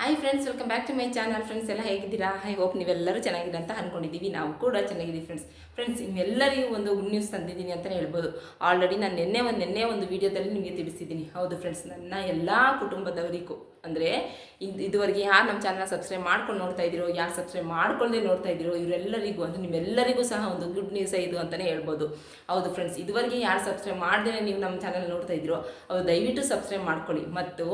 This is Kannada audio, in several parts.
Hi friends welcome back to my channel friends ಎಲ್ಲ ಹೇಗಿದ್ದೀರಾ? ಐ ಹೋಪ್ ನೀವೆಲ್ಲರೂ ಚೆನ್ನಾಗಿದೆ ಅಂತ ಅಂದ್ಕೊಂಡಿದ್ದೀವಿ ನಾವು ಕೂಡ ಚೆನ್ನಾಗಿದ್ದೀವಿ ಫ್ರೆಂಡ್ಸ್ ಫ್ರೆಂಡ್ಸ್ ನಿಮ್ಮೆಲ್ಲರಿಗೂ ಒಂದು ಗುಡ್ ನ್ಯೂಸ್ ತಂದಿದ್ದೀನಿ ಅಂತಲೇ ಹೇಳ್ಬೋದು. ಆಲ್ರೆಡಿ ನಾನು ನಿನ್ನೆ ಒಂದು ನಿನ್ನೆ ಒಂದು ವೀಡಿಯೋದಲ್ಲಿ ನಿಮಗೆ ತಿಳಿಸಿದ್ದೀನಿ. ಹೌದು ಫ್ರೆಂಡ್ಸ್ ನನ್ನ ಎಲ್ಲ ಕುಟುಂಬದವರಿಗೂ. ಅಂದರೆ ಇದು ಇದುವರೆಗೆ ಯಾರು ನಮ್ಮ ಚಾನಲ್ನ ಸಬ್ಸ್ಕ್ರೈಬ್ ಮಾಡ್ಕೊಂಡು ನೋಡ್ತಾ ಇದ್ದೀರೋ, ಯಾರು ಸಬ್ಸ್ಕ್ರೈಬ್ ಮಾಡ್ಕೊಳ್ಳದೆ ನೋಡ್ತಾ ಇದ್ದೀರೋ, ಇವರೆಲ್ಲರಿಗೂ ಅಂದರೆ ನಿಮ್ಮೆಲ್ಲರಿಗೂ ಸಹ ಒಂದು ಗುಡ್ ನ್ಯೂಸ್ ಇದು ಅಂತಲೇ ಹೇಳ್ಬೋದು. ಹೌದು ಫ್ರೆಂಡ್ಸ್ ಇದುವರೆಗೆ ಯಾರು ಸಬ್ಸ್ಕ್ರೈಬ್ ಮಾಡ್ದೇ ನೀವು ನಮ್ಮ ಚಾನಲ್ ನೋಡ್ತಾ ಇದ್ದೀರೋ, ಅವರು ದಯವಿಟ್ಟು ಸಬ್ಸ್ಕ್ರೈಬ್ ಮಾಡ್ಕೊಳ್ಳಿ. ಮತ್ತು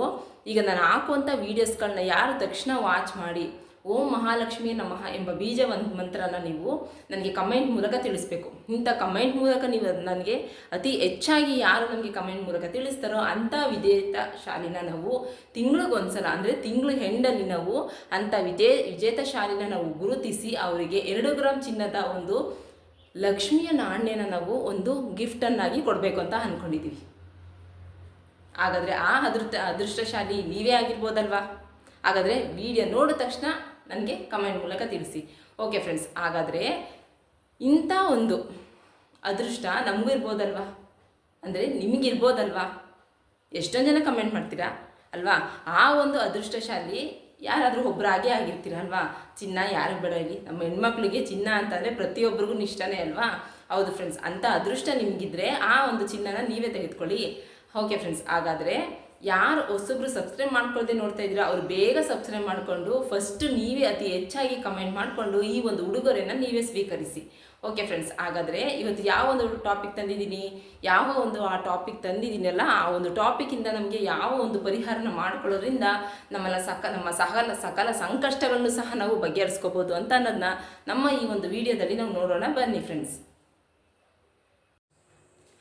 ಈಗ ನಾನು ಹಾಕುವಂಥ ವೀಡಿಯೋಸ್ಗಳನ್ನ ಯಾರು ತಕ್ಷಣ ವಾಚ್ ಮಾಡಿ ಓಂ ಮಹಾಲಕ್ಷ್ಮಿ ನಮಃ ಎಂಬ ಬೀಜ ಮಂತ್ರನ ನೀವು ನನಗೆ ಕಮೆಂಟ್ ಮೂಲಕ ತಿಳಿಸ್ಬೇಕು. ಇಂಥ ಕಮೆಂಟ್ ಮೂಲಕ ನೀವು ನನಗೆ ಅತಿ ಹೆಚ್ಚಾಗಿ ಯಾರು ನಮಗೆ ಕಮೆಂಟ್ ಮೂಲಕ ತಿಳಿಸ್ತಾರೋ ಅಂಥ ವಿಜೇತ ಶಾಲಿನ ನಾವು ತಿಂಗಳಿಗೊಂದ್ಸಲ, ಅಂದರೆ ತಿಂಗಳು ಹೆಂಡಲ್ಲಿ ನಾವು ಅಂಥ ವಿಜೇ ವಿಜೇತ ಶಾಲಿನ ನಾವು ಗುರುತಿಸಿ ಅವರಿಗೆ ಎರಡು ಗ್ರಾಮ್ ಚಿನ್ನದ ಒಂದು ಲಕ್ಷ್ಮಿಯ ನಾಣ್ಯನ ನಾವು ಒಂದು ಗಿಫ್ಟನ್ನಾಗಿ ಕೊಡಬೇಕು ಅಂತ ಅಂದ್ಕೊಂಡಿದ್ದೀವಿ ಹಾಗಾದರೆ ಆ ಅದೃಷ್ಟ ಅದೃಷ್ಟಶಾಲಿ ನೀವೇ ಆಗಿರ್ಬೋದಲ್ವಾ? ಹಾಗಾದರೆ ವಿಡಿಯೋ ನೋಡಿದ ತಕ್ಷಣ ನನಗೆ ಕಮೆಂಟ್ ಮೂಲಕ ತಿಳಿಸಿ. ಓಕೆ ಫ್ರೆಂಡ್ಸ್ ಹಾಗಾದರೆ ಇಂಥ ಒಂದು ಅದೃಷ್ಟ ನಮಗೂ ಇರ್ಬೋದಲ್ವಾ? ಅಂದರೆ ನಿಮಗಿರ್ಬೋದಲ್ವಾ ಎಷ್ಟೊಂದು ಜನ ಕಮೆಂಟ್ ಮಾಡ್ತೀರಾ? ಅಲ್ವಾ? ಆ ಒಂದು ಅದೃಷ್ಟಶಾಲಿ ಯಾರಾದರೂ ಒಬ್ಬರಾಗೇ ಆಗಿರ್ತೀರ ಅಲ್ವಾ? ಚಿನ್ನ ಯಾರಿಗೆ ಬೇಡ ಇಲ್ಲಿ. ನಮ್ಮ ಹೆಣ್ಮಕ್ಳಿಗೆ ಚಿನ್ನ ಅಂತಂದರೆ ಪ್ರತಿಯೊಬ್ಬರಿಗೂ ಇಷ್ಟನೇ ಅಲ್ವಾ? ಹೌದು ಫ್ರೆಂಡ್ಸ್ ಅಂಥ ಅದೃಷ್ಟ ನಿಮಗಿದ್ರೆ ಆ ಒಂದು ಚಿನ್ನನ ನೀವೇ ತೆಗೆದುಕೊಳ್ಳಿ. ಓಕೆ ಫ್ರೆಂಡ್ಸ್ ಹಾಗಾದರೆ ಯಾರು ಹೊಸಬ್ರು ಸಬ್ಸ್ಕ್ರೈಬ್ ಮಾಡ್ಕೊಳ್ದೆ ನೋಡ್ತಾ ಇದ್ದೀರಾ, ಅವ್ರು ಬೇಗ ಸಬ್ಸ್ಕ್ರೈಬ್ ಮಾಡಿಕೊಂಡು ಫಸ್ಟ್ ನೀವೇ ಅತಿ ಹೆಚ್ಚಾಗಿ ಕಮೆಂಟ್ ಮಾಡಿಕೊಂಡು ಈ ಒಂದು ಉಡುಗೊರೆಯನ್ನು ನೀವೇ ಸ್ವೀಕರಿಸಿ. ಓಕೆ ಫ್ರೆಂಡ್ಸ್ ಹಾಗಾದರೆ ಇವತ್ತು ಯಾವ ಒಂದು ಟಾಪಿಕ್ ತಂದಿದ್ದೀನಿ, ಯಾವ ಒಂದು ಆ ಟಾಪಿಕ್ ತಂದಿದ್ದೀನಲ್ಲ, ಆ ಒಂದು ಟಾಪಿಕಿಂದ ನಮಗೆ ಯಾವ ಒಂದು ಪರಿಹಾರನ ಮಾಡ್ಕೊಳ್ಳೋದ್ರಿಂದ ನಮ್ಮೆಲ್ಲ ಸಕ, ನಮ್ಮ ಸಕಲ ಸಕಲ ಸಂಕಷ್ಟಗಳನ್ನು ಸಹ ನಾವು ಬಗೆಹರಿಸ್ಕೋಬೋದು ಅಂತ ಅನ್ನೋದನ್ನ ನಮ್ಮ ಈ ಒಂದು ವಿಡಿಯೋದಲ್ಲಿ ನಾವು ನೋಡೋಣ. ಬನ್ನಿ ಫ್ರೆಂಡ್ಸ್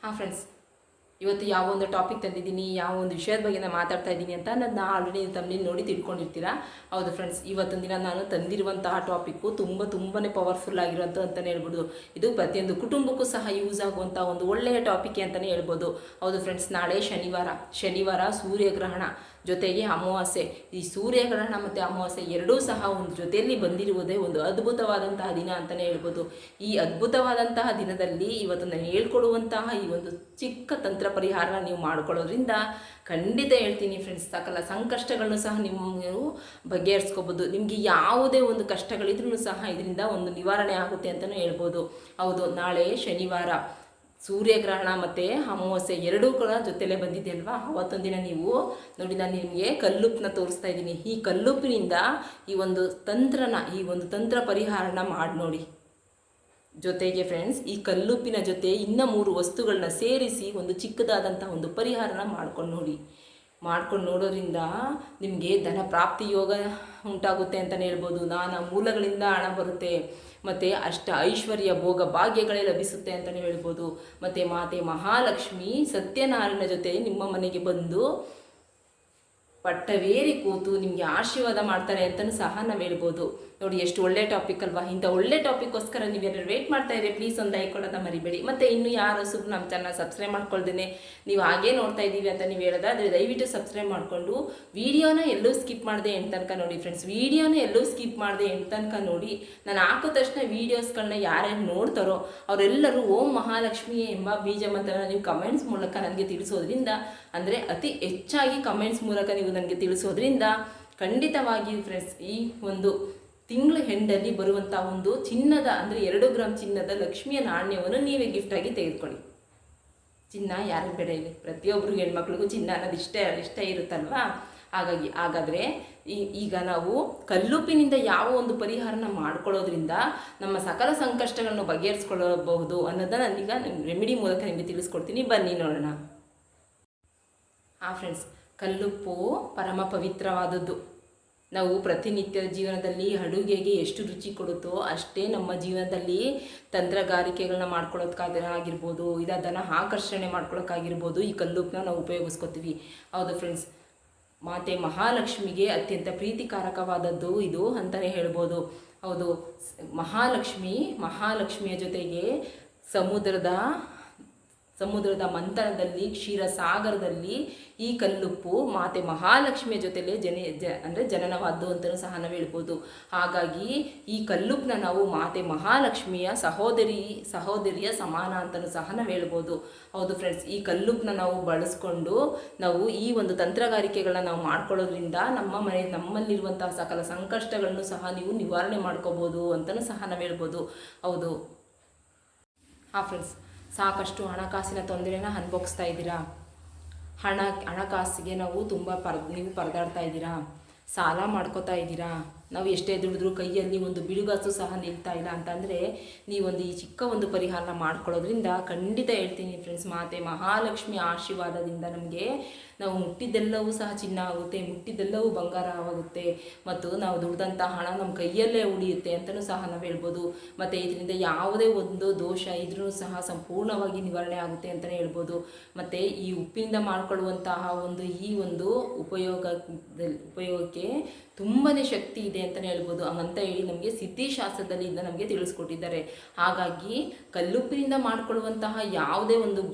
ಹಾಂ ಫ್ರೆಂಡ್ಸ್ ಇವತ್ತು ಯಾವ ಒಂದು ಟಾಪಿಕ್ ತಂದಿದ್ದೀನಿ, ಯಾವ ಒಂದು ವಿಷಯದ ಬಗ್ಗೆ ನಾನು ಮಾತಾಡ್ತಾ ಇದ್ದೀನಿ ಅಂತ ನಾನು ಆಲ್ರೆಡಿ ತಮ್ಮಲ್ಲಿ ನೋಡಿ ತಿಳ್ಕೊಂಡಿರ್ತೀರಾ? ಹೌದು ಫ್ರೆಂಡ್ಸ್ ಇವತ್ತೊಂದು ದಿನ ನಾನು ತಂದಿರುವಂತಹ ಟಾಪಿಕ್ಕು ತುಂಬ ತುಂಬಾ ಪವರ್ಫುಲ್ ಆಗಿರುವಂಥ ಅಂತಲೇ ಹೇಳ್ಬೋದು. ಇದು ಪ್ರತಿಯೊಂದು ಕುಟುಂಬಕ್ಕೂ ಸಹ ಯೂಸ್ ಆಗುವಂಥ ಒಂದು ಒಳ್ಳೆಯ ಟಾಪಿಕ್ ಅಂತಲೇ ಹೇಳ್ಬೋದು. ಹೌದು ಫ್ರೆಂಡ್ಸ್ ನಾಳೆ ಶನಿವಾರ ಶನಿವಾರ ಸೂರ್ಯಗ್ರಹಣ. ಜೊತೆಗೆ ಅಮಾವಾಸ್ಯೆ. ಈ ಸೂರ್ಯಗ್ರಹಣ ಮತ್ತು ಅಮಾವಾಸ್ಯೆ ಎರಡೂ ಸಹ ಒಂದು ಜೊತೆಯಲ್ಲಿ ಬಂದಿರುವುದೇ ಒಂದು ಅದ್ಭುತವಾದಂತಹ ದಿನ ಅಂತಲೇ ಹೇಳ್ಬೋದು. ಈ ಅದ್ಭುತವಾದಂತಹ ದಿನದಲ್ಲಿ ಇವತ್ತು ನಾನು ಹೇಳ್ಕೊಡುವಂತಹ ಈ ಒಂದು ಚಿಕ್ಕ ತಂತ್ರ ಪರಿಹಾರ ನೀವು ಮಾಡ್ಕೊಳ್ಳೋದ್ರಿಂದ ಖಂಡಿತ ಹೇಳ್ತೀನಿ ಫ್ರೆಂಡ್ಸ್ ಸಕಲ ಸಂಕಷ್ಟಗಳನ್ನು ಸಹ ನೀವು ಬಗೆಹರಿಸ್ಕೋಬೋದು. ನಿಮಗೆ ಯಾವುದೇ ಒಂದು ಕಷ್ಟಗಳಿದ್ರೂ ಸಹ ಇದರಿಂದ ಒಂದು ನಿವಾರಣೆ ಆಗುತ್ತೆ ಅಂತಲೂ ಹೇಳ್ಬೋದು. ಹೌದು, ನಾಳೆ ಶನಿವಾರ. ಸೂರ್ಯಗ್ರಹಣ ಮತ್ತು ಅಮಾವಾಸ್ಯೆ ಎರಡೂ ಕೂಡ ಜೊತೆಲೇ ಬಂದಿದೆ ಅಲ್ವಾ ಅವತ್ತೊಂದು ದಿನ ನೀವು ನೋಡಿ, ನಾನು ನಿಮಗೆ ಕಲ್ಲುಪ್ಪನ್ನ ತೋರಿಸ್ತಾ ಇದ್ದೀನಿ. ಈ ಕಲ್ಲುಪ್ಪಿನಿಂದ ಈ ಒಂದು ತಂತ್ರನ, ಈ ಒಂದು ತಂತ್ರ ಪರಿಹಾರನ ಮಾಡಿ ನೋಡಿ. ಜೊತೆಗೆ ಫ್ರೆಂಡ್ಸ್ ಈ ಕಲ್ಲುಪ್ಪಿನ ಜೊತೆ ಇನ್ನ ಮೂರು ವಸ್ತುಗಳನ್ನ ಸೇರಿಸಿ ಒಂದು ಚಿಕ್ಕದಾದಂಥ ಒಂದು ಪರಿಹಾರನ ಮಾಡ್ಕೊಂಡು ನೋಡಿ. ಮಾಡ್ಕೊಂಡು ನೋಡೋದ್ರಿಂದ ನಿಮಗೆ ಧನ ಪ್ರಾಪ್ತಿ ಯೋಗ ಉಂಟಾಗುತ್ತೆ ಅಂತಲೇ ಹೇಳ್ಬೋದು. ನಾನಾ ಮೂಲಗಳಿಂದ ಹಣ ಬರುತ್ತೆ. ಮತ್ತು ಅಷ್ಟ ಐಶ್ವರ್ಯ ಭೋಗ ಭಾಗ್ಯಗಳೇ ಲಭಿಸುತ್ತೆ ಅಂತಲೇ ಹೇಳ್ಬೋದು. ಮತ್ತು ಮಾತೆ ಮಹಾಲಕ್ಷ್ಮಿ ಸತ್ಯನಾರಾಯಣ ಜೊತೆ ನಿಮ್ಮ ಮನೆಗೆ ಬಂದು ಪಟ್ಟವೇರಿ ಕೂತು ನಿಮಗೆ ಆಶೀರ್ವಾದ ಮಾಡ್ತಾರೆ ಅಂತಲೂ ಸಹ ನಾವು ಹೇಳ್ಬೋದು. ನೋಡಿ, ಎಷ್ಟು ಒಳ್ಳೆ ಟಾಪಿಕ್ ಅಲ್ವಾ? ಇಂಥ ಒಳ್ಳೆ ಟಾಪಿಕ್ಗೋಸ್ಕರ ನೀವೇನಾದ್ರು ವೇಟ್ ಮಾಡ್ತಾ ಇದ್ರೆ ಪ್ಲೀಸ್ ಒಂದು ಲೈಕ್ ಕೊಡೋದ ಮರಿಬೇಡಿ. ಮತ್ತು ಇನ್ನು ಯಾರು ಹೊಸಬ್ರು ನಮ್ಮ ಚಾನಲ್ ಸಬ್ಸ್ಕ್ರೈಬ್ ಮಾಡ್ಕೊಳ್ದೇನೆ, ನೀವು ಹಾಗೇ ನೋಡ್ತಾ ಇದ್ದೀವಿ ಅಂತ ನೀವು ಹೇಳೋದಾದ್ರೆ ದಯವಿಟ್ಟು ಸಬ್ಸ್ಕ್ರೈಬ್ ಮಾಡಿಕೊಂಡು ವೀಡಿಯೋನ ಎಲ್ಲೂ ಸ್ಕಿಪ್ ಮಾಡಿದೆ ಎಂಡ್ ತನಕ ನೋಡಿ ಫ್ರೆಂಡ್ಸ್ ವೀಡಿಯೋನ ಎಲ್ಲೂ ಸ್ಕಿಪ್ ಮಾಡಿದೆ ಎಂಡ್ ತನಕ ನೋಡಿ, ನಾನು ಹಾಕೋ ತಕ್ಷಣ ವೀಡಿಯೋಸ್ಗಳನ್ನ ಯಾರ್ಯಾರು ನೋಡ್ತಾರೋ, ಅವರೆಲ್ಲರೂ ಓಂ ಮಹಾಲಕ್ಷ್ಮಿ ಎಂಬ ಬೀಜ ಮಂತ್ರನ ನೀವು ಕಮೆಂಟ್ಸ್ ಮೂಲಕ ನನಗೆ ತಿಳಿಸೋದ್ರಿಂದ, ಅಂದರೆ ಅತಿ ಹೆಚ್ಚಾಗಿ ಕಮೆಂಟ್ಸ್ ಮೂಲಕ ನೀವು ನನಗೆ ತಿಳಿಸೋದ್ರಿಂದ ಖಂಡಿತವಾಗಿಯೂ ಫ್ರೆಂಡ್ಸ್ ಈ ಒಂದು ತಿಂಗಳ ಹೆಂಡಲ್ಲಿ ಬರುವಂಥ ಒಂದು ಚಿನ್ನದ ಅಂದರೆ ಎರಡು ಗ್ರಾಮ್ ಚಿನ್ನದ ಲಕ್ಷ್ಮಿಯ ನಾಣ್ಯವನ್ನು ನೀವೇ ಗಿಫ್ಟಾಗಿ ತೆಗೆದುಕೊಳ್ಳಿ. ಚಿನ್ನ ಯಾರಿಗೆ ಬೇಡ ಇಲ್ಲಿ. ಪ್ರತಿಯೊಬ್ಬರು ಹೆಣ್ಮಕ್ಳಿಗೂ ಚಿನ್ನ ಅನ್ನೋದು ಇಷ್ಟ ಇಷ್ಟ ಇರುತ್ತಲ್ವಾ? ಹಾಗಾಗಿ ಹಾಗಾದರೆ ಈಗ ನಾವು ಕಲ್ಲುಪ್ಪಿನಿಂದ ಯಾವ ಒಂದು ಪರಿಹಾರನ ಮಾಡ್ಕೊಳ್ಳೋದ್ರಿಂದ ನಮ್ಮ ಸಕಲ ಸಂಕಷ್ಟಗಳನ್ನು ಬಗೆಹರಿಸ್ಕೊಳ್ಳಬಹುದು ಅನ್ನೋದನ್ನ ನಾನೀಗ ರೆಮಿಡಿ ಮೂಲಕ ನಿಮಗೆ ತಿಳಿಸ್ಕೊಡ್ತೀನಿ. ಬನ್ನಿ ನೋಡೋಣ. ಹಾಂ ಫ್ರೆಂಡ್ಸ್ ಕಲ್ಲುಪ್ಪು ಪರಮ ಪವಿತ್ರವಾದದ್ದು. ನಾವು ಪ್ರತಿನಿತ್ಯ ಜೀವನದಲ್ಲಿ ಅಡುಗೆಗೆ ಎಷ್ಟು ರುಚಿ ಕೊಡುತ್ತೋ ಅಷ್ಟೇ ನಮ್ಮ ಜೀವನದಲ್ಲಿ ತಂತ್ರಗಾರಿಕೆಗಳನ್ನ ಮಾಡ್ಕೊಳ್ಳೋದಕ್ಕಾಗ ಆಗಿರ್ಬೋದು ಇದು ಅದನ್ನು ಆಕರ್ಷಣೆ ಮಾಡ್ಕೊಳ್ಳೋಕ್ಕಾಗಿರ್ಬೋದು ಈ ಕಲ್ಲುಪ್ಪನ ನಾವು ಉಪಯೋಗಿಸ್ಕೊತೀವಿ. ಹೌದು ಫ್ರೆಂಡ್ಸ್ ಮಾತೆ ಮಹಾಲಕ್ಷ್ಮಿಗೆ ಅತ್ಯಂತ ಪ್ರೀತಿಕಾರಕವಾದದ್ದು ಇದು ಅಂತಲೇ ಹೇಳ್ಬೋದು. ಹೌದು, ಮಹಾಲಕ್ಷ್ಮಿ ಮಹಾಲಕ್ಷ್ಮಿಯ ಜೊತೆಗೆ ಸಮುದ್ರದ ಸಮುದ್ರದ ಮಂಥನದಲ್ಲಿ, ಕ್ಷೀರಸಾಗರದಲ್ಲಿ ಈ ಕಲ್ಲುಪ್ಪು ಮಾತೆ ಮಹಾಲಕ್ಷ್ಮಿಯ ಜೊತೆಲೆ ಜನ, ಜ, ಅಂದರೆ ಜನನವಾದ್ದು ಅಂತಲೂ ಸಹ ನಾವು ಹೇಳ್ಬೋದು. ಹಾಗಾಗಿ ಈ ಕಲ್ಲುಪ್ಪನ ನಾವು ಮಾತೆ ಮಹಾಲಕ್ಷ್ಮಿಯ ಸಹೋದರಿ, ಸಹೋದರಿಯ ಸಮಾನ ಅಂತಲೂ ಸಹ ನಾವು ಹೇಳ್ಬೋದು. ಹೌದು ಫ್ರೆಂಡ್ಸ್ ಈ ಕಲ್ಲುಪ್ಪನ ನಾವು ಬಳಸ್ಕೊಂಡು ನಾವು ಈ ಒಂದು ತಂತ್ರಗಾರಿಕೆಗಳನ್ನ ನಾವು ಮಾಡ್ಕೊಳ್ಳೋದ್ರಿಂದ ನಮ್ಮ ಮನೆ, ನಮ್ಮಲ್ಲಿರುವಂತಹ ಸಕಲ ಸಂಕಷ್ಟಗಳನ್ನು ಸಹ ನೀವು ನಿವಾರಣೆ ಮಾಡ್ಕೋಬೋದು ಅಂತಲೂ ಸಹ ನಾವು ಹೇಳ್ಬೋದು. ಹೌದು. ಹಾಂ ಫ್ರೆಂಡ್ಸ್ ಸಾಕಷ್ಟು ಹಣಕಾಸಿನ ತೊಂದರೆನ ಅನುಭವಿಸ್ತಾ ಇದ್ದೀರಾ? ಹಣ, ಹಣಕಾಸಿಗೆ ನಾವು ತುಂಬ ಪರ್, ನೀವು ಪರದಾಡ್ತಾ ಇದ್ದೀರಾ? ಸಾಲ ಮಾಡ್ಕೋತಾ ಇದ್ದೀರಾ? ನಾವು ಎಷ್ಟೇ ದುಡಿದ್ರೂ ಕೈಯಲ್ಲಿ ಒಂದು ಬಿಡುಗಾಸು ಸಹ ನಿಲ್ತಾ ಇಲ್ಲ ಅಂತಂದರೆ ನೀವೊಂದು ಈ ಚಿಕ್ಕ ಒಂದು ಪರಿಹಾರನ ಮಾಡ್ಕೊಳ್ಳೋದ್ರಿಂದ ಖಂಡಿತ ಹೇಳ್ತೀನಿ ಫ್ರೆಂಡ್ಸ್ ಮಾತೆ ಮಹಾಲಕ್ಷ್ಮಿ ಆಶೀರ್ವಾದದಿಂದ ನಮಗೆ ನಾವು ಮುಟ್ಟಿದ್ದೆಲ್ಲವೂ ಸಹ ಚಿನ್ನ ಆಗುತ್ತೆ, ಮುಟ್ಟಿದ್ದೆಲ್ಲವೂ ಬಂಗಾರ ಆಗುತ್ತೆ ಮತ್ತು ನಾವು ದುಡ್ದಂಥ ಹಣ ನಮ್ಮ ಕೈಯಲ್ಲೇ ಉಳಿಯುತ್ತೆ ಅಂತಲೂ ಸಹ ನಾವು ಹೇಳ್ಬೋದು. ಮತ್ತು ಇದರಿಂದ ಯಾವುದೇ ಒಂದು ದೋಷ ಇದ್ರೂ ಸಹ ಸಂಪೂರ್ಣವಾಗಿ ನಿವಾರಣೆ ಆಗುತ್ತೆ ಅಂತಲೇ ಹೇಳ್ಬೋದು. ಮತ್ತು ಈ ಉಪ್ಪಿನಿಂದ ಮಾಡಿಕೊಳ್ಳುವಂತಹ ಒಂದು ಈ ಒಂದು ಉಪಯೋಗ ಉಪಯೋಗಕ್ಕೆ ತುಂಬಾ ಶಕ್ತಿ ಇದೆ ಅಂತಲೇ ಹೇಳ್ಬೋದು. ಹಂಗಂತ ಹೇಳಿ ನಮಗೆ ಸಿದ್ಧಿಶಾಸ್ತ್ರದಲ್ಲಿ ಇದನ್ನ ನಮಗೆ ತಿಳಿಸ್ಕೊಟ್ಟಿದ್ದಾರೆ. ಹಾಗಾಗಿ ಕಲ್ಲುಪ್ಪಿನಿಂದ ಮಾಡಿಕೊಳ್ಳುವಂತಹ ಯಾವುದೇ ಒಂದು,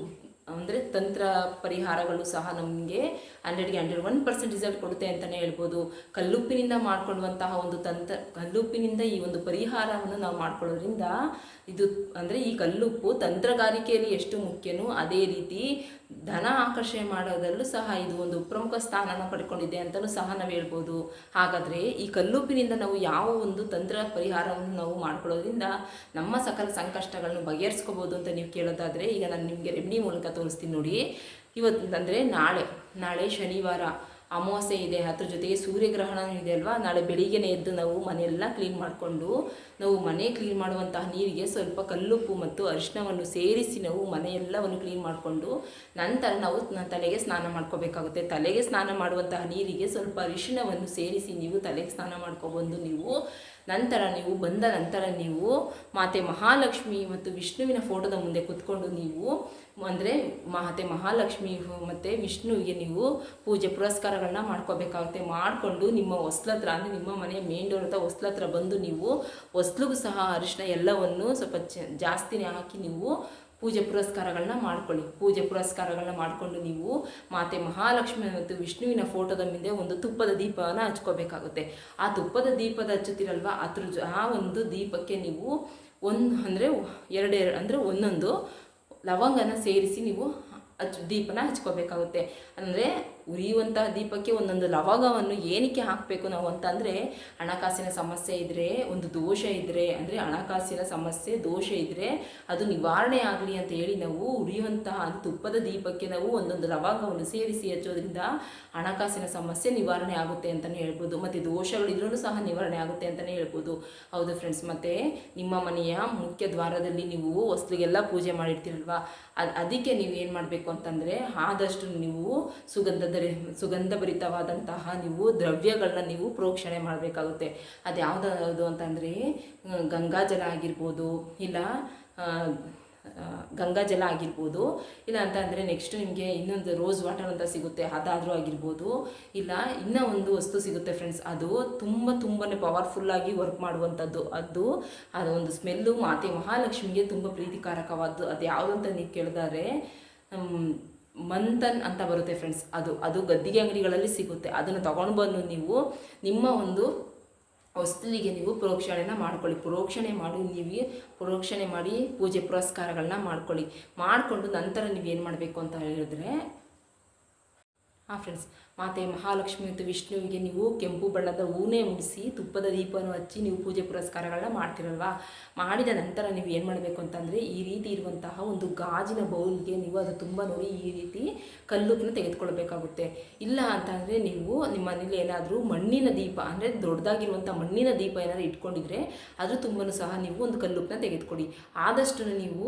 ಅಂದರೆ ತಂತ್ರ ಪರಿಹಾರಗಳು ಸಹ ನಮಗೆ ಹಂಡ್ರೆಡ್ಗೆ ಹಂಡ್ರೆಡ್ ಒನ್ ಪರ್ಸೆಂಟ್ ರಿಸಲ್ಟ್ ಕೊಡುತ್ತೆ ಅಂತಲೇ ಹೇಳ್ಬೋದು. ಕಲ್ಲುಪ್ಪಿನಿಂದ ಮಾಡಿಕೊಳ್ಳುವಂತಹ ಒಂದು ತಂತ್ರ, ಕಲ್ಲುಪ್ಪಿನಿಂದ ಈ ಒಂದು ಪರಿಹಾರವನ್ನು ನಾವು ಮಾಡ್ಕೊಳ್ಳೋದ್ರಿಂದ ಇದು, ಅಂದರೆ ಈ ಕಲ್ಲುಪ್ಪು ತಂತ್ರಗಾರಿಕೆಯಲ್ಲಿ ಎಷ್ಟು ಮುಖ್ಯನೋ ಅದೇ ರೀತಿ ಧನ ಆಕರ್ಷಣೆ ಮಾಡೋದರಲ್ಲೂ ಸಹ ಇದು ಒಂದು ಪ್ರಮುಖ ಸ್ಥಾನನ ಪಡ್ಕೊಂಡಿದೆ ಅಂತಲೂ ಸಹ ನಾವು ಹೇಳ್ಬೋದು. ಹಾಗಾದರೆ ಈ ಕಲ್ಲುಪ್ಪಿನಿಂದ ನಾವು ಯಾವ ಒಂದು ತಂತ್ರ ಪರಿಹಾರವನ್ನು ನಾವು ಮಾಡ್ಕೊಳ್ಳೋದ್ರಿಂದ ನಮ್ಮ ಸಕಲ ಸಂಕಷ್ಟಗಳನ್ನು ಬಗೆಹರಿಸ್ಕೋಬೋದು ಅಂತ ನೀವು ಕೇಳೋದಾದರೆ ಈಗ ನಾನು ನಿಮಗೆ ರೆಮಿಡಿ ಮೂಲಕ ತೋರಿಸ್ತೀನಿ ನೋಡಿ. ಇವತ್ತು ಅಂದರೆ ನಾಳೆ ನಾಳೆ ಶನಿವಾರ. ಅಮಾವಾಸ್ಯೆ ಇದೆ ಅದ್ರ ಜೊತೆಗೆ ಸೂರ್ಯಗ್ರಹಣನೂ ಇದೆ ಅಲ್ವಾ? ನಾಳೆ ಬೆಳಿಗ್ಗೆನೆ ಎದ್ದು ನಾವು ಮನೆಯೆಲ್ಲ ಕ್ಲೀನ್ ಮಾಡಿಕೊಂಡು, ನಾವು ಮನೆ ಕ್ಲೀನ್ ಮಾಡುವಂತಹ ನೀರಿಗೆ ಸ್ವಲ್ಪ ಕಲ್ಲುಪ್ಪು ಮತ್ತು ಅರಿಶಿನವನ್ನು ಸೇರಿಸಿ ನಾವು ಮನೆಯೆಲ್ಲವನ್ನು ಕ್ಲೀನ್ ಮಾಡಿಕೊಂಡು, ನಂತರ ನಾವು ತಲೆಗೆ ಸ್ನಾನ ಮಾಡ್ಕೋಬೇಕಾಗುತ್ತೆ. ತಲೆಗೆ ಸ್ನಾನ ಮಾಡುವಂತಹ ನೀರಿಗೆ ಸ್ವಲ್ಪ ಅರಿಶಿಣವನ್ನು ಸೇರಿಸಿ ನೀವು ತಲೆಗೆ ಸ್ನಾನ ಮಾಡ್ಕೊಬಂದು ನೀವು ನಂತರ ನೀವು ಬಂದ ನಂತರ ನೀವು ಮಾತೆ ಮಹಾಲಕ್ಷ್ಮಿ ಮತ್ತು ವಿಷ್ಣುವಿನ ಫೋಟೋದ ಮುಂದೆ ಕುತ್ಕೊಂಡು ನೀವು ಅಂದರೆ ಮಾತೆ ಮಹಾಲಕ್ಷ್ಮಿ ಮತ್ತು ವಿಷ್ಣುವಿಗೆ ನೀವು ಪೂಜೆ ಪುರಸ್ಕಾರಗಳನ್ನ ಮಾಡ್ಕೋಬೇಕಾಗುತ್ತೆ. ಮಾಡಿಕೊಂಡು ನಿಮ್ಮ ಹೊಸ್ಲತ್ರ ಅಂದರೆ ನಿಮ್ಮ ಮನೆಯ ಮೇನ್ ಡೋರ್ ಹತ್ರ ಹೊಸ್ಲತ್ರ ಬಂದು ನೀವು ಹೊಸ್ಲಿಗೂ ಸಹ ಅರಿಶಿನ ಎಲ್ಲವನ್ನು ಸ್ವಲ್ಪ ಜಾಸ್ತಿನೇ ಹಾಕಿ ನೀವು ಪೂಜೆ ಪುರಸ್ಕಾರಗಳನ್ನ ಮಾಡ್ಕೊಳ್ಳಿ. ಪೂಜೆ ಪುರಸ್ಕಾರಗಳನ್ನ ಮಾಡಿಕೊಂಡು ನೀವು ಮಾತೆ ಮಹಾಲಕ್ಷ್ಮಿ ಮತ್ತು ವಿಷ್ಣುವಿನ ಫೋಟೋದ ಮುಂದೆ ಒಂದು ತುಪ್ಪದ ದೀಪವನ್ನು ಹಚ್ಕೋಬೇಕಾಗುತ್ತೆ. ಆ ತುಪ್ಪದ ದೀಪದ ಹಚ್ಚುತ್ತೀರಲ್ವ? ಅದ್ರ ಆ ಒಂದು ದೀಪಕ್ಕೆ ನೀವು ಒಂದು ಅಂದರೆ ಎರಡು ಅಂದರೆ ಒಂದೊಂದು ಲವಂಗನ ಸೇರಿಸಿ ನೀವು ಹಚ್ ದೀಪನ ಹಚ್ಕೋಬೇಕಾಗುತ್ತೆ. ಅಂದರೆ ಉರಿಯುವಂತಹ ದೀಪಕ್ಕೆ ಒಂದೊಂದು ಲವಂಗವನ್ನು ಏನಕ್ಕೆ ಹಾಕಬೇಕು ನಾವು ಅಂತಂದರೆ, ಹಣಕಾಸಿನ ಸಮಸ್ಯೆ ಇದ್ದರೆ ಒಂದು ದೋಷ ಇದ್ದರೆ ಅಂದರೆ ಹಣಕಾಸಿನ ಸಮಸ್ಯೆ, ದೋಷ ಇದ್ದರೆ ಅದು ನಿವಾರಣೆ ಆಗಲಿ ಅಂತ ಹೇಳಿ ನಾವು ಉರಿಯುವಂತಹ ತುಪ್ಪದ ದೀಪಕ್ಕೆ ನಾವು ಒಂದೊಂದು ಲವಂಗವನ್ನು ಸೇರಿಸಿ ಹಚ್ಚೋದ್ರಿಂದ ಹಣಕಾಸಿನ ಸಮಸ್ಯೆ ನಿವಾರಣೆ ಆಗುತ್ತೆ ಅಂತಲೇ ಹೇಳ್ಬೋದು. ಮತ್ತು ದೋಷಗಳಿದ್ರೂ ಸಹ ನಿವಾರಣೆ ಆಗುತ್ತೆ ಅಂತಲೇ ಹೇಳ್ಬೋದು. ಹೌದು ಫ್ರೆಂಡ್ಸ್ ಮತ್ತು ನಿಮ್ಮ ಮನೆಯ ಮುಖ್ಯ ದ್ವಾರದಲ್ಲಿ ನೀವು ಹೊಸ್ಲಿಗೆಲ್ಲ ಪೂಜೆ ಮಾಡಿರ್ತೀರಲ್ವಾ? ಅದು, ಅದಕ್ಕೆ ನೀವು ಏನು ಮಾಡಬೇಕು ಅಂತಂದರೆ, ಆದಷ್ಟು ನೀವು ಸುಗಂಧ ಧರಿ ಸುಗಂಧಭರಿತವಾದಂತಹ ನೀವು ದ್ರವ್ಯಗಳನ್ನ ನೀವು ಪ್ರೋಕ್ಷಣೆ ಮಾಡಬೇಕಾಗುತ್ತೆ. ಅದು ಯಾವುದು ಅಂತಂದರೆ ಗಂಗಾಜಲ ಆಗಿರ್ಬೋದು, ಇಲ್ಲ ಗಂಗಾ ಜಲ ಆಗಿರ್ಬೋದು, ಇಲ್ಲ ಅಂತ ಅಂದರೆ ನೆಕ್ಸ್ಟ್ ನಿಮಗೆ ಇನ್ನೊಂದು ರೋಸ್ ವಾಟರ್ ಅಂತ ಸಿಗುತ್ತೆ, ಅದಾದರೂ ಆಗಿರ್ಬೋದು, ಇಲ್ಲ, ಇನ್ನೂ ಒಂದು ವಸ್ತು ಸಿಗುತ್ತೆ ಫ್ರೆಂಡ್ಸ್ ಅದು ತುಂಬ ತುಂಬಾ ಪವರ್ಫುಲ್ಲಾಗಿ ವರ್ಕ್ ಮಾಡುವಂಥದ್ದು. ಅದು ಅದು ಒಂದು ಸ್ಮೆಲ್ಲು ಮಾತೆ ಮಹಾಲಕ್ಷ್ಮಿಗೆ ತುಂಬ ಪ್ರೀತಿಕಾರಕವಾದ್ದು. ಅದು ಯಾವುದು ಅಂತ ನೀವು ಕೇಳಿದರೆ ಮಂಥನ್ ಅಂತ ಬರುತ್ತೆ ಫ್ರೆಂಡ್ಸ್ ಅದು ಅದು ಗದ್ದಿಗೆ ಅಂಗಡಿಗಳಲ್ಲಿ ಸಿಗುತ್ತೆ. ಅದನ್ನು ತಗೊಂಡು ಬಂದು ನೀವು ನಿಮ್ಮ ಒಂದು ವಸ್ತುವಿಗೆ ನೀವು ಪ್ರೋಕ್ಷಣೆನ ಮಾಡ್ಕೊಳ್ಳಿ. ಪ್ರೋಕ್ಷಣೆ ಮಾಡಿ, ನೀವು ಪ್ರೋಕ್ಷಣೆ ಮಾಡಿ ಪೂಜೆ ಪುರಸ್ಕಾರಗಳನ್ನ ಮಾಡ್ಕೊಳ್ಳಿ. ಮಾಡಿಕೊಂಡು ನಂತರ ನೀವು ಏನು ಮಾಡಬೇಕು ಅಂತ ಹೇಳಿದ್ರೆ ಹಾಂ ಫ್ರೆಂಡ್ಸ್ ಮಾತೆ ಮಹಾಲಕ್ಷ್ಮಿ ಮತ್ತು ವಿಷ್ಣುವಿಗೆ ನೀವು ಕೆಂಪು ಬಣ್ಣದ ಹೂನೇ ಮುಡಿಸಿ ತುಪ್ಪದ ದೀಪವನ್ನು ಹಚ್ಚಿ ನೀವು ಪೂಜೆ ಪುರಸ್ಕಾರಗಳನ್ನ ಮಾಡ್ತಿರಲ್ವಾ? ಮಾಡಿದ ನಂತರ ನೀವು ಏನು ಮಾಡಬೇಕು ಅಂತಂದರೆ ಈ ರೀತಿ ಇರುವಂತಹ ಒಂದು ಗಾಜಿನ ಬೌಲ್ಗೆ ನೀವು ಅದು ತುಂಬ ನೋಡಿ ಈ ರೀತಿ ಕಲ್ಲುಪ್ಪನ್ನ ತೆಗೆದುಕೊಳ್ಬೇಕಾಗುತ್ತೆ. ಇಲ್ಲ ಅಂತಂದರೆ ನೀವು ನಿಮ್ಮ ಮನೇಲಿ ಏನಾದರೂ ಮಣ್ಣಿನ ದೀಪ ಅಂದರೆ ದೊಡ್ಡದಾಗಿರುವಂಥ ಮಣ್ಣಿನ ದೀಪ ಏನಾದರೂ ಇಟ್ಕೊಂಡಿದ್ರೆ ಅದು ತುಂಬನೂ ಸಹ ನೀವು ಒಂದು ಕಲ್ಲುಪ್ಪನ್ನ ತೆಗೆದುಕೊಡಿ. ಆದಷ್ಟು ನೀವು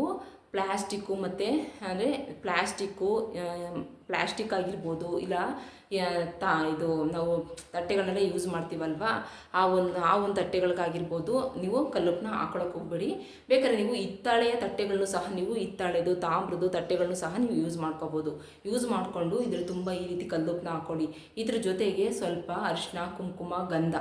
ಪ್ಲ್ಯಾಸ್ಟಿಕ್ಕು ಮತ್ತು, ಅಂದರೆ ಪ್ಲ್ಯಾಸ್ಟಿಕ್ಕು ಪ್ಲ್ಯಾಸ್ಟಿಕ್ ಆಗಿರ್ಬೋದು, ಇಲ್ಲ ತಾ, ಇದು ನಾವು ತಟ್ಟೆಗಳನ್ನೆಲ್ಲ ಯೂಸ್ ಮಾಡ್ತೀವಲ್ವಾ? ಆ ಒಂದು ಆ ಒಂದು ತಟ್ಟೆಗಳಿಗಾಗಿರ್ಬೋದು ನೀವು ಕಲ್ಲುಪ್ಪನ್ನ ಹಾಕೊಳಕ್ಕೆ ಹೋಗ್ಬೇಡಿ. ಬೇಕಾದ್ರೆ ನೀವು ಹಿತ್ತಾಳೆಯ ತಟ್ಟೆಗಳನ್ನು ಸಹ ನೀವು, ಹಿತ್ತಾಳೆದು, ತಾಮ್ರದ್ದು ತಟ್ಟೆಗಳನ್ನು ಸಹ ನೀವು ಯೂಸ್ ಮಾಡ್ಕೋಬೋದು. ಯೂಸ್ ಮಾಡಿಕೊಂಡು ಇದ್ರ ತುಂಬ ಈ ರೀತಿ ಕಲ್ಲುಪ್ಪನ್ನ ಹಾಕ್ಕೊಳ್ಳಿ ಇದ್ರ ಜೊತೆಗೆ ಸ್ವಲ್ಪ ಅರಿಶಿನ ಕುಂಕುಮ, ಗಂಧ.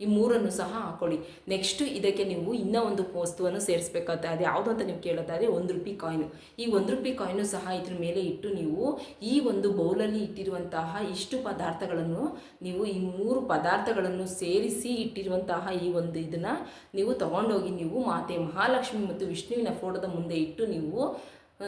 ಈ ಮೂರನ್ನು ಸಹ ಹಾಕೊಳ್ಳಿ. ನೆಕ್ಸ್ಟು ಇದಕ್ಕೆ ನೀವು ಇನ್ನೂ ಒಂದು ವಸ್ತುವನ್ನು ಸೇರಿಸ್ಬೇಕಾಗುತ್ತೆ. ಅದು ಯಾವುದು ಅಂತ ನೀವು ಕೇಳೋದಾದರೆ ಒಂದು ರೂಪಾಯಿ ಕಾಯಿನು. ಈ ಒಂದು ರೂಪಾಯಿ ಕಾಯಿನು ಸಹ ಇದ್ರ ಮೇಲೆ ಇಟ್ಟು ನೀವು ಈ ಒಂದು ಬೌಲಲ್ಲಿ ಇಟ್ಟಿರುವಂತಹ ಇಷ್ಟು ಪದಾರ್ಥಗಳನ್ನು ನೀವು ಈ ಮೂರು ಪದಾರ್ಥಗಳನ್ನು ಸೇರಿಸಿ ಇಟ್ಟಿರುವಂತಹ ಈ ಒಂದು ಇದನ್ನು ನೀವು ತಗೊಂಡೋಗಿ ನೀವು ಮಾತೆ ಮಹಾಲಕ್ಷ್ಮಿ ಮತ್ತು ವಿಷ್ಣುವಿನ ಫೋಟೋದ ಮುಂದೆ ಇಟ್ಟು ನೀವು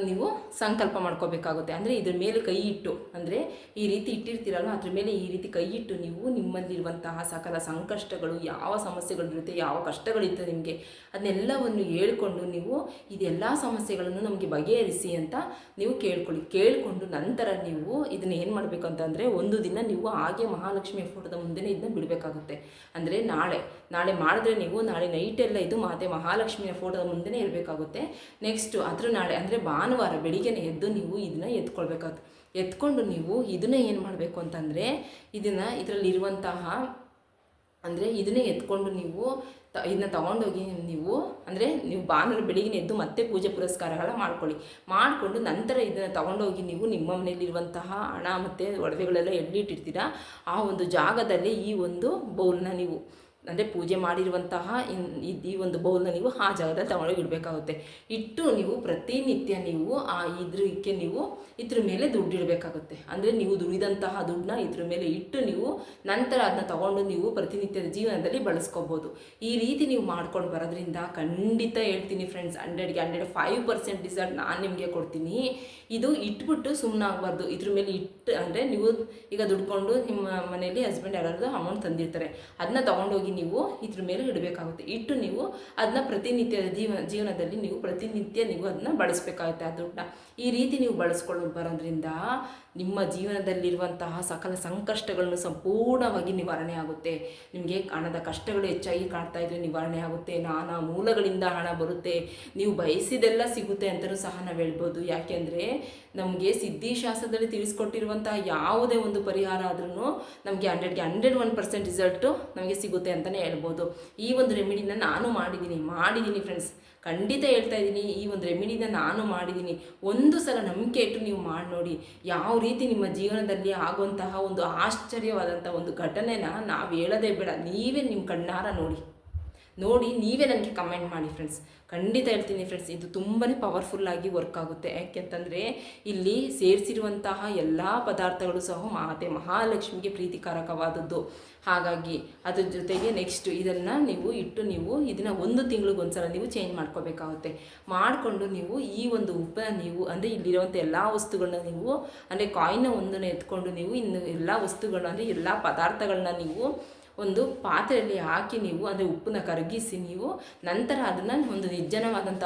ನೀವು ಸಂಕಲ್ಪ ಮಾಡ್ಕೋಬೇಕಾಗುತ್ತೆ. ಅಂದರೆ ಇದ್ರ ಮೇಲೆ ಕೈ ಇಟ್ಟು, ಅಂದರೆ ಈ ರೀತಿ ಇಟ್ಟಿರ್ತೀರಲ್ಲ ಅದ್ರ ಮೇಲೆ ಈ ರೀತಿ ಕೈ ಇಟ್ಟು ನೀವು ನಿಮ್ಮಲ್ಲಿರುವಂತಹ ಸಕಲ ಸಂಕಷ್ಟಗಳು, ಯಾವ ಸಮಸ್ಯೆಗಳಿರುತ್ತೆ ಯಾವ ಕಷ್ಟಗಳಿತ್ತು ನಿಮಗೆ, ಅದನ್ನೆಲ್ಲವನ್ನು ಹೇಳ್ಕೊಂಡು ನೀವು ಇದೆಲ್ಲ ಸಮಸ್ಯೆಗಳನ್ನು ನಮಗೆ ಬಗೆಹರಿಸಿ ಅಂತ ನೀವು ಕೇಳ್ಕೊಳ್ಳಿ. ಕೇಳಿಕೊಂಡು ನಂತರ ನೀವು ಇದನ್ನ ಏನು ಮಾಡಬೇಕು ಅಂತಂದರೆ ಒಂದು ದಿನ ನೀವು ಹಾಗೆ ಮಹಾಲಕ್ಷ್ಮಿ ಫೋಟೋದ ಮುಂದೆನೇ ಇದನ್ನ ಬಿಡಬೇಕಾಗುತ್ತೆ. ಅಂದರೆ ನಾಳೆ ನಾಳೆ ಮಾಡಿದ್ರೆ ನೀವು ನಾಳೆ ನೈಟೆಲ್ಲ ಇದು ಮಾತೆ ಮಹಾಲಕ್ಷ್ಮಿಯ ಫೋಟೋದ ಮುಂದೆನೇ ಇರಬೇಕಾಗುತ್ತೆ. ನೆಕ್ಸ್ಟು ಅದ್ರ ನಾಳೆ, ಅಂದರೆ ಭಾನುವಾರ ಬೆಳಿಗ್ಗೆನೆ ಎದ್ದು ನೀವು ಇದನ್ನ ಎತ್ಕೊಳ್ಬೇಕಾಗುತ್ತೆ. ಎತ್ಕೊಂಡು ನೀವು ಇದನ್ನ ಏನು ಮಾಡಬೇಕು ಅಂತಂದರೆ, ಇದನ್ನು ಇದರಲ್ಲಿರುವಂತಹ, ಅಂದರೆ ಇದನ್ನೇ ಎತ್ಕೊಂಡು ನೀವು ತ, ಇದನ್ನ ತೊಗೊಂಡೋಗಿ ನೀವು, ಅಂದರೆ ನೀವು ಭಾನುವಾರ ಬೆಳಿಗ್ಗೆ ಎದ್ದು ಮತ್ತೆ ಪೂಜೆ ಪುರಸ್ಕಾರಗಳ ಮಾಡ್ಕೊಳ್ಳಿ. ಮಾಡಿಕೊಂಡು ನಂತರ ಇದನ್ನು ತೊಗೊಂಡೋಗಿ ನೀವು ನಿಮ್ಮ ಮನೆಯಲ್ಲಿರುವಂತಹ ಹಣ ಮತ್ತು ಒಡವೆಗಳೆಲ್ಲ ಎಲ್ಲಿಟ್ಟಿರ್ತೀರಾ ಆ ಒಂದು ಜಾಗದಲ್ಲಿ ಈ ಒಂದು ಬೌಲ್ನ ನೀವು ಅಂದರೆ ಪೂಜೆ ಮಾಡಿರುವಂತಹ ಈ ಒಂದು ಬೌಲ್ನ ನೀವು ಆ ಜಾಗದಲ್ಲಿ ತಗೊಂಡೋಗಿ ಇಡಬೇಕಾಗುತ್ತೆ. ಇಟ್ಟು ನೀವು ಪ್ರತಿನಿತ್ಯ ನೀವು ಆ ಇದಕ್ಕೆ ನೀವು ಇದ್ರ ಮೇಲೆ ದುಡ್ಡು ಇಡಬೇಕಾಗುತ್ತೆ. ಅಂದರೆ ನೀವು ದುಡಿದಂತಹ ದುಡ್ಡನ್ನ ಇದ್ರ ಮೇಲೆ ಇಟ್ಟು ನೀವು ನಂತರ ಅದನ್ನ ತಗೊಂಡು ನೀವು ಪ್ರತಿನಿತ್ಯದ ಜೀವನದಲ್ಲಿ ಬಳಸ್ಕೋಬೋದು. ಈ ರೀತಿ ನೀವು ಮಾಡ್ಕೊಂಡು ಬರೋದ್ರಿಂದ ಖಂಡಿತ ಹೇಳ್ತೀನಿ ಫ್ರೆಂಡ್ಸ್ ಹಂಡ್ರೆಡ್ಗೆ ಹಂಡ್ರೆಡ್ ಫೈವ್ ಪರ್ಸೆಂಟ್ ರಿಸಲ್ಟ್ ನಾನು ನಿಮಗೆ ಕೊಡ್ತೀನಿ. ಇದು ಇಟ್ಬಿಟ್ಟು ಸುಮ್ಮನೆ ಆಗಬಾರ್ದು ಇದ್ರ ಮೇಲೆ ಇಟ್ಟು ಅಂದರೆ ನೀವು ಈಗ ದುಡ್ಕೊಂಡು ನಿಮ್ಮ ಮನೆಯಲ್ಲಿ ಹಸ್ಬೆಂಡ್ ಯಾರಾದರೂ ಅಮೌಂಟ್ ತಂದಿರ್ತಾರೆ. ಅದನ್ನ ತೊಗೊಂಡೋಗಿ ನೀವು ಇದ್ರ ಮೇಲೆ ಇಡಬೇಕಾಗುತ್ತೆ. ಇಟ್ಟು ನೀವು ಅದನ್ನ ಪ್ರತಿನಿತ್ಯದ ಜೀವ, ಜೀವನದಲ್ಲಿ ನೀವು ಪ್ರತಿನಿತ್ಯ ನೀವು ಅದನ್ನ ಬಳಸಬೇಕಾಗುತ್ತೆ ಆ ದುಡ್ಡನ್ನ. ಈ ರೀತಿ ನೀವು ಬಳಸ್ಕೊಂಡು ಬರೋದ್ರಿಂದ ನಿಮ್ಮ ಜೀವನದಲ್ಲಿರುವಂತಹ ಸಕಲ ಸಂಕಷ್ಟಗಳನ್ನು ಸಂಪೂರ್ಣವಾಗಿ ನಿವಾರಣೆ ಆಗುತ್ತೆ. ನಿಮಗೆ ಹಣದ ಕಷ್ಟಗಳು ಹೆಚ್ಚಾಗಿ ಕಾಣ್ತಾ ಇದ್ರೆ ನಿವಾರಣೆ ಆಗುತ್ತೆ. ನಾನಾ ಮೂಲಗಳಿಂದ ಹಣ ಬರುತ್ತೆ. ನೀವು ಬಯಸಿದೆಲ್ಲ ಸಿಗುತ್ತೆ ಅಂತಲೂ ಸಹ ನಾವು ಹೇಳ್ಬೋದು. ಯಾಕೆಂದರೆ ನಮಗೆ ಸಿದ್ಧಿಶಾಸ್ತ್ರದಲ್ಲಿ ತಿಳಿಸ್ಕೊಟ್ಟಿರುವಂತಹ ಯಾವುದೇ ಒಂದು ಪರಿಹಾರ ಆದ್ರೂ ನಮಗೆ ಹಂಡ್ರೆಡ್ಗೆ ಹಂಡ್ರೆಡ್ ಒನ್ ಪರ್ಸೆಂಟ್ ರಿಸಲ್ಟು ನಮಗೆ ಸಿಗುತ್ತೆ ಅಂತಲೇ ಹೇಳ್ಬೋದು. ಈ ಒಂದು ರೆಮಿಡಿನ ನಾನು ಮಾಡಿದ್ದೀನಿ ಮಾಡಿದ್ದೀನಿ ಫ್ರೆಂಡ್ಸ್ ಖಂಡಿತ ಹೇಳ್ತಾ ಇದ್ದೀನಿ, ಈ ಒಂದು ರೆಮಿಡಿನ ನಾನು ಮಾಡಿದ್ದೀನಿ. ಒಂದು ಸಲ ನಂಬಿಕೆ ಇಟ್ಟು ನೀವು ಮಾಡಿ ನೋಡಿ, ಯಾವ ರೀತಿ ನಿಮ್ಮ ಜೀವನದಲ್ಲಿ ಆಗುವಂತಹ ಒಂದು ಆಶ್ಚರ್ಯವಾದಂಥ ಒಂದು ಘಟನೆನ ನಾವು ಹೇಳೋದೇ ಬೇಡ. ನೀವೇ ನಿಮ್ಮ ಕಣ್ಣಾರ ನೋಡಿ. ನೋಡಿ ನೀವೇ ನನಗೆ ಕಮೆಂಟ್ ಮಾಡಿ ಫ್ರೆಂಡ್ಸ್ ಖಂಡಿತ ಹೇಳ್ತೀನಿ ಫ್ರೆಂಡ್ಸ್ ಇದು ತುಂಬಾ ಪವರ್ಫುಲ್ಲಾಗಿ ವರ್ಕ್ ಆಗುತ್ತೆ. ಯಾಕೆಂತಂದರೆ ಇಲ್ಲಿ ಸೇರಿಸಿರುವಂತಹ ಎಲ್ಲ ಪದಾರ್ಥಗಳು ಸಹ ಮಾತೆ ಮಹಾಲಕ್ಷ್ಮಿಗೆ ಪ್ರೀತಿಕಾರಕವಾದದ್ದು. ಹಾಗಾಗಿ ಅದ್ರ ಜೊತೆಗೆ ನೆಕ್ಸ್ಟ್ ಇದನ್ನು ನೀವು ಇಟ್ಟು ನೀವು ಇದನ್ನು ಒಂದು ತಿಂಗಳಿಗೊಂದ್ಸಲ ನೀವು ಚೇಂಜ್ ಮಾಡ್ಕೋಬೇಕಾಗುತ್ತೆ. ಮಾಡಿಕೊಂಡು ನೀವು ಈ ಒಂದು ಉಪ್ಪ ನೀವು, ಅಂದರೆ ಇಲ್ಲಿರುವಂಥ ಎಲ್ಲ ವಸ್ತುಗಳನ್ನ ನೀವು, ಅಂದರೆ ಕಾಯಿನ ಒಂದನ್ನು ಎತ್ಕೊಂಡು ನೀವು ಇನ್ನು ಎಲ್ಲ ವಸ್ತುಗಳನ್ನ, ಅಂದರೆ ಎಲ್ಲ ಪದಾರ್ಥಗಳನ್ನ ನೀವು ಒಂದು ಪಾತ್ರೆಯಲ್ಲಿ ಹಾಕಿ ನೀವು ಅಂದರೆ ಉಪ್ಪನ್ನ ಕರಗಿಸಿ ನೀವು ನಂತರ ಅದನ್ನು ಒಂದು ನಿರ್ಜನವಾದಂಥ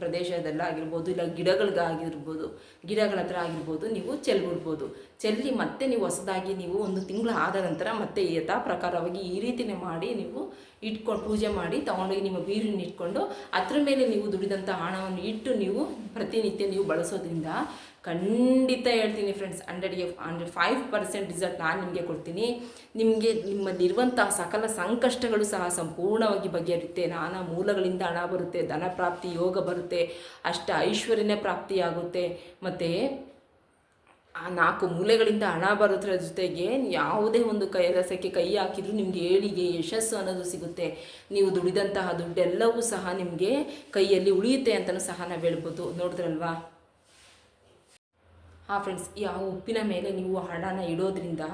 ಪ್ರದೇಶದಲ್ಲಾಗಿರ್ಬೋದು ಇಲ್ಲ ಗಿಡಗಳಿಗಾಗಿರ್ಬೋದು, ಗಿಡಗಳ ಹತ್ರ ಆಗಿರ್ಬೋದು ನೀವು ಚೆಲ್ಬಿಡ್ಬೋದು. ಚೆಲ್ಲಿ ಮತ್ತೆ ನೀವು ಹೊಸದಾಗಿ ನೀವು ಒಂದು ತಿಂಗಳು ಆದ ನಂತರ ಮತ್ತೆ ಯಥಾ ಪ್ರಕಾರವಾಗಿ ಈ ರೀತಿಯೇ ಮಾಡಿ ನೀವು ಇಟ್ಕೊಂಡು ಪೂಜೆ ಮಾಡಿ ತಗೊಂಡೋಗಿ ನಿಮ್ಮ ಬೀರಿನ ಇಟ್ಕೊಂಡು ಅದ್ರ ಮೇಲೆ ನೀವು ದುಡಿದಂಥ ಹಣವನ್ನು ಇಟ್ಟು ನೀವು ಪ್ರತಿನಿತ್ಯ ನೀವು ಬಳಸೋದ್ರಿಂದ ಖಂಡಿತ ಹೇಳ್ತೀನಿ ಫ್ರೆಂಡ್ಸ್ ಹಂಡ್ರೆಡ್ಗೆ ಹಂಡ್ರೆಡ್ ಫೈವ್ ಪರ್ಸೆಂಟ್ ರಿಸಲ್ಟ್ ನಾನು ನಿಮಗೆ ಕೊಡ್ತೀನಿ. ನಿಮಗೆ ನಿಮ್ಮಲ್ಲಿರುವಂತಹ ಸಕಲ ಸಂಕಷ್ಟಗಳು ಸಹ ಸಂಪೂರ್ಣವಾಗಿ ಬಗೆಹರಿಯುತ್ತೆ. ನಾನಾ ಮೂಲಗಳಿಂದ ಹಣ ಬರುತ್ತೆ, ಧನ ಪ್ರಾಪ್ತಿ, ಯೋಗ ಬರುತ್ತೆ, ಅಷ್ಟ ಐಶ್ವರ್ಯನೇ ಪ್ರಾಪ್ತಿಯಾಗುತ್ತೆ. ಮತ್ತು ಆ ನಾಲ್ಕು ಮೂಲೆಗಳಿಂದ ಹಣ ಬರೋದ್ರ ಜೊತೆಗೆ ಯಾವುದೇ ಒಂದು ಕೆಲಸಕ್ಕೆ ಕೈ ಹಾಕಿದ್ರು ನಿಮಗೆ ಏಳಿಗೆ ಯಶಸ್ಸು ಅನ್ನೋದು ಸಿಗುತ್ತೆ. ನೀವು ದುಡಿದಂತಹ ದುಡ್ಡೆಲ್ಲವೂ ಸಹ ನಿಮಗೆ ಕೈಯಲ್ಲಿ ಉಳಿಯುತ್ತೆ ಅಂತಲೂ ಸಹ ನಾವು ಹೇಳ್ಬೋದು. ನೋಡಿದ್ರಲ್ವಾ? ಹಾಂ ಫ್ರೆಂಡ್ಸ್ ಆ ಉಪ್ಪಿನ ಮೇಲೆ ನೀವು ಹಣನ ಇಡೋದ್ರಿಂದ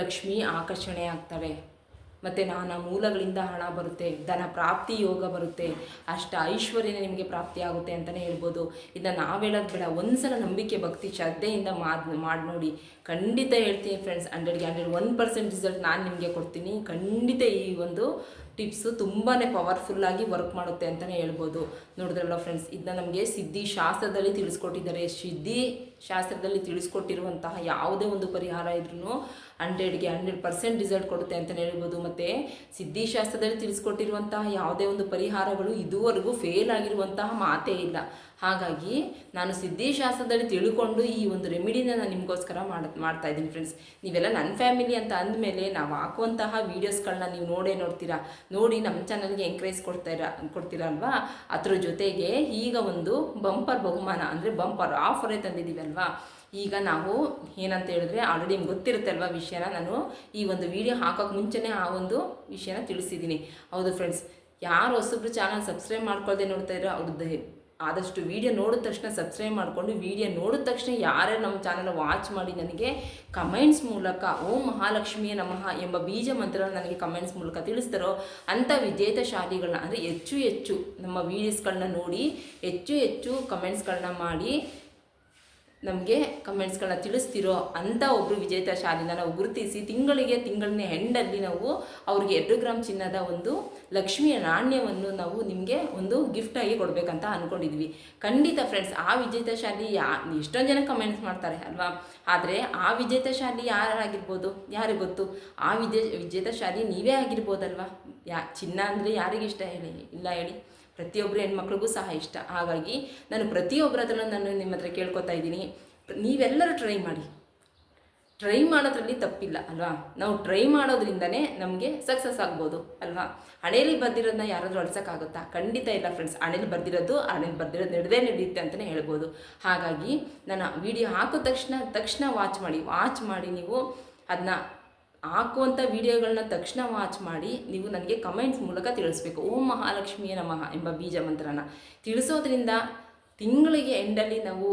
ಲಕ್ಷ್ಮಿ ಆಕರ್ಷಣೆ ಆಗ್ತವೆ. ಮತ್ತು ನಾನಾ ಮೂಲಗಳಿಂದ ಹಣ ಬರುತ್ತೆ, ಧನ ಪ್ರಾಪ್ತಿ ಯೋಗ ಬರುತ್ತೆ, ಅಷ್ಟ ಐಶ್ವರ್ಯನೇ ನಿಮಗೆ ಪ್ರಾಪ್ತಿ ಆಗುತ್ತೆ ಅಂತಲೇ ಹೇಳ್ಬೋದು. ಇದನ್ನ ನಾವು ಹೇಳೋದು ಬೇಡ, ಒಂದ್ಸಲ ನಂಬಿಕೆ, ಭಕ್ತಿ, ಶ್ರದ್ಧೆಯಿಂದ ಮಾಡ್ ಮಾಡಿ ನೋಡಿ. ಖಂಡಿತ ಹೇಳ್ತೀನಿ ಫ್ರೆಂಡ್ಸ್ ಹಂಡ್ರೆಡ್ಗೆ ಹಂಡ್ರೆಡ್ ಒನ್ ಪರ್ಸೆಂಟ್ ರಿಸಲ್ಟ್ ನಾನು ನಿಮಗೆ ಕೊಡ್ತೀನಿ. ಖಂಡಿತ ಈ ಒಂದು ಟಿಪ್ಸು ತುಂಬಾ ಪವರ್ಫುಲ್ಲಾಗಿ ವರ್ಕ್ ಮಾಡುತ್ತೆ ಅಂತಲೇ ಹೇಳ್ಬೋದು. ನೋಡಿದ್ರಲ್ಲ ಫ್ರೆಂಡ್ಸ್ ಇದನ್ನ ನಮಗೆ ಸಿದ್ಧಿ ಶಾಸ್ತ್ರದಲ್ಲಿ ತಿಳಿಸ್ಕೊಟ್ಟಿದ್ದಾರೆ. ಸಿದ್ಧಿ ಶಾಸ್ತ್ರದಲ್ಲಿ ತಿಳಿಸ್ಕೊಟ್ಟಿರುವಂತಹ ಯಾವುದೇ ಒಂದು ಪರಿಹಾರ ಇದ್ರೂ ಹಂಡ್ರೆಡ್ಗೆ ಹಂಡ್ರೆಡ್ ಪರ್ಸೆಂಟ್ ರಿಸಲ್ಟ್ ಕೊಡುತ್ತೆ ಅಂತಲೇ ಹೇಳ್ಬೋದು. ಮತ್ತು ಸಿದ್ಧಿಶಾಸ್ತ್ರದಲ್ಲಿ ತಿಳಿಸ್ಕೊಟ್ಟಿರುವಂತಹ ಯಾವುದೇ ಒಂದು ಪರಿಹಾರಗಳು ಇದುವರೆಗೂ ಫೇಲ್ ಆಗಿರುವಂತಹ ಮಾತೇ ಇಲ್ಲ. ಹಾಗಾಗಿ ನಾನು ಸಿದ್ಧಿಶಾಸ್ತ್ರದಲ್ಲಿ ತಿಳ್ಕೊಂಡು ಈ ಒಂದು ರೆಮಿಡಿನ ನಾನು ನಿಮಗೋಸ್ಕರ ಮಾಡ್, ಮಾಡ್ತಾ ಇದ್ದೀನಿ ಫ್ರೆಂಡ್ಸ್ ನೀವೆಲ್ಲ ನನ್ನ ಫ್ಯಾಮಿಲಿ ಅಂತ ಅಂದಮೇಲೆ ನಾವು ಹಾಕುವಂತಹ ವೀಡಿಯೋಸ್ಗಳನ್ನ ನೀವು ನೋಡೇ ನೋಡ್ತೀರಾ? ನೋಡಿ ನಮ್ಮ ಚಾನಲ್ಗೆ ಎಂಕರೇಜ್ ಕೊಡ್ತಾ ಇರ ಅಲ್ವಾ? ಅದ್ರ ಜೊತೆಗೆ ಈಗ ಒಂದು ಬಂಪರ್ ಬಹುಮಾನ ಅಂದರೆ ಬಂಪರ್ ಆಫರೇ ತಂದಿದ್ದೀವಿ ಅಲ್ವಾ? ಈಗ ನಾವು ಏನಂತ ಹೇಳಿದ್ರೆ ಆಲ್ರೆಡಿ ನಿಮ್ಗೆ ಗೊತ್ತಿರುತ್ತೆ ಅಲ್ವಾ ವಿಷಯನ? ನಾನು ಈ ಒಂದು ವಿಡಿಯೋ ಹಾಕೋಕೆ ಮುಂಚೆನೇ ಆ ಒಂದು ವಿಷಯನ ತಿಳಿಸಿದ್ದೀನಿ. ಹೌದು ಫ್ರೆಂಡ್ಸ್ ಯಾರು ಹೊಸಬ್ರು ಚಾನಲ್ ಸಬ್ಸ್ಕ್ರೈಬ್ ಮಾಡ್ಕೊಳ್ದೆ ನೋಡ್ತಾ ಇರೋ ಅವ್ರದ್ದು ಆದಷ್ಟು ವಿಡಿಯೋ ನೋಡಿದ ತಕ್ಷಣ ಸಬ್ಸ್ಕ್ರೈಬ್ ಮಾಡಿಕೊಂಡು ವಿಡಿಯೋ ನೋಡಿದ ತಕ್ಷಣ ಯಾರೇ ನಮ್ಮ ಚಾನಲ್ ವಾಚ್ ಮಾಡಿ ನನಗೆ ಕಮೆಂಟ್ಸ್ ಮೂಲಕ, ಓಂ ಮಹಾಲಕ್ಷ್ಮಿಯ ನಮಃ ಎಂಬ ಬೀಜ ಮಂತ್ರ ನನಗೆ ಕಮೆಂಟ್ಸ್ ಮೂಲಕ ತಿಳಿಸ್ತಾರೋ ಅಂಥ ವಿಜೇತ ಶಾಲಿಗಳನ್ನ ಅಂದರೆ ಹೆಚ್ಚು ಹೆಚ್ಚು ನಮ್ಮ ವೀಡಿಯೋಸ್ಗಳನ್ನ ನೋಡಿ, ಹೆಚ್ಚು ಹೆಚ್ಚು ಕಮೆಂಟ್ಸ್ಗಳನ್ನ ಮಾಡಿ ನಮಗೆ ಕಮೆಂಟ್ಸ್ಗಳನ್ನ ತಿಳಿಸ್ತಿರೋ ಅಂಥ ಒಬ್ಬರು ವಿಜೇತ ಶಾಲಿನ ನಾವು ಗುರುತಿಸಿ ತಿಂಗಳಿಗೆ ತಿಂಗಳನ್ನ ಹೆಂಡಲ್ಲಿ ನಾವು ಅವ್ರಿಗೆ ಎರಡು ಗ್ರಾಮ್ ಚಿನ್ನದ ಒಂದು ಲಕ್ಷ್ಮಿಯ ನಾಣ್ಯವನ್ನು ನಾವು ನಿಮಗೆ ಒಂದು ಗಿಫ್ಟಾಗಿ ಕೊಡಬೇಕಂತ ಅಂದ್ಕೊಂಡಿದ್ವಿ ಖಂಡಿತ ಫ್ರೆಂಡ್ಸ್ ಆ ವಿಜೇತ ಶಾಲಿ ಯಾ, ಎಷ್ಟೊಂದು ಜನ ಕಮೆಂಟ್ಸ್ ಮಾಡ್ತಾರೆ ಅಲ್ವಾ? ಆದರೆ ಆ ವಿಜೇತ ಶಾಲಿ ಯಾರಾಗಿರ್ಬೋದು? ಯಾರಿಗೆ ಗೊತ್ತು? ಆ ವಿಜೇ, ವಿಜೇತ ಶಾಲಿ ನೀವೇ ಆಗಿರ್ಬೋದಲ್ವಾ? ಯಾ, ಚಿನ್ನ ಅಂದರೆ ಯಾರಿಗಿಷ್ಟ ಹೇಳಿ? ಇಲ್ಲ ಹೇಳಿ. ಪ್ರತಿಯೊಬ್ಬರು ಹೆಣ್ಮಕ್ಳಿಗೂ ಸಹ ಇಷ್ಟ. ಹಾಗಾಗಿ ನಾನು ಪ್ರತಿಯೊಬ್ಬರ ಹತ್ರ ನಾನು ನಿಮ್ಮ ಹತ್ರ ಕೇಳ್ಕೊತಾ ಇದ್ದೀನಿ. ನೀವೆಲ್ಲರೂ ಟ್ರೈ ಮಾಡಿ. ಟ್ರೈ ಮಾಡೋದ್ರಲ್ಲಿ ತಪ್ಪಿಲ್ಲ, ಅಲ್ವಾ? ನಾವು ಟ್ರೈ ಮಾಡೋದ್ರಿಂದನೇ ನಮಗೆ ಸಕ್ಸಸ್ ಆಗ್ಬೋದು, ಅಲ್ವಾ? ಹಣೆಯಲ್ಲಿ ಬರ್ದಿರೋದನ್ನ ಯಾರಾದರೂ ಅಳ್ಸೋಕ್ಕಾಗುತ್ತಾ? ಖಂಡಿತ ಇಲ್ಲ ಫ್ರೆಂಡ್ಸ್ ಹಣೆಯಲ್ಲಿ ಬರ್ದಿರೋದು ಹಣೆಯಲ್ಲಿ ಬರ್ದಿರೋದು ನಡೆದೇ ನಡೆಯುತ್ತೆ ಅಂತಲೇ ಹೇಳ್ಬೋದು. ಹಾಗಾಗಿ ನಾನು ವಿಡಿಯೋ ಹಾಕಿದ ತಕ್ಷಣ ತಕ್ಷಣ ವಾಚ್ ಮಾಡಿ. ವಾಚ್ ಮಾಡಿ ನೀವು ಅದನ್ನ ಹಾಕುವಂಥ ವಿಡಿಯೋಗಳನ್ನ ತಕ್ಷಣ ವಾಚ್ ಮಾಡಿ ನೀವು ನನಗೆ ಕಮೆಂಟ್ಸ್ ಮೂಲಕ ತಿಳಿಸ್ಬೇಕು. ಓಂ ಮಹಾಲಕ್ಷ್ಮಿಯ ನಮಃ ಎಂಬ ಬೀಜ ಮಂತ್ರನ. ತಿಳಿಸೋದ್ರಿಂದ ತಿಂಗಳಿಗೆ ಎಂಡಲ್ಲಿ ನಾವು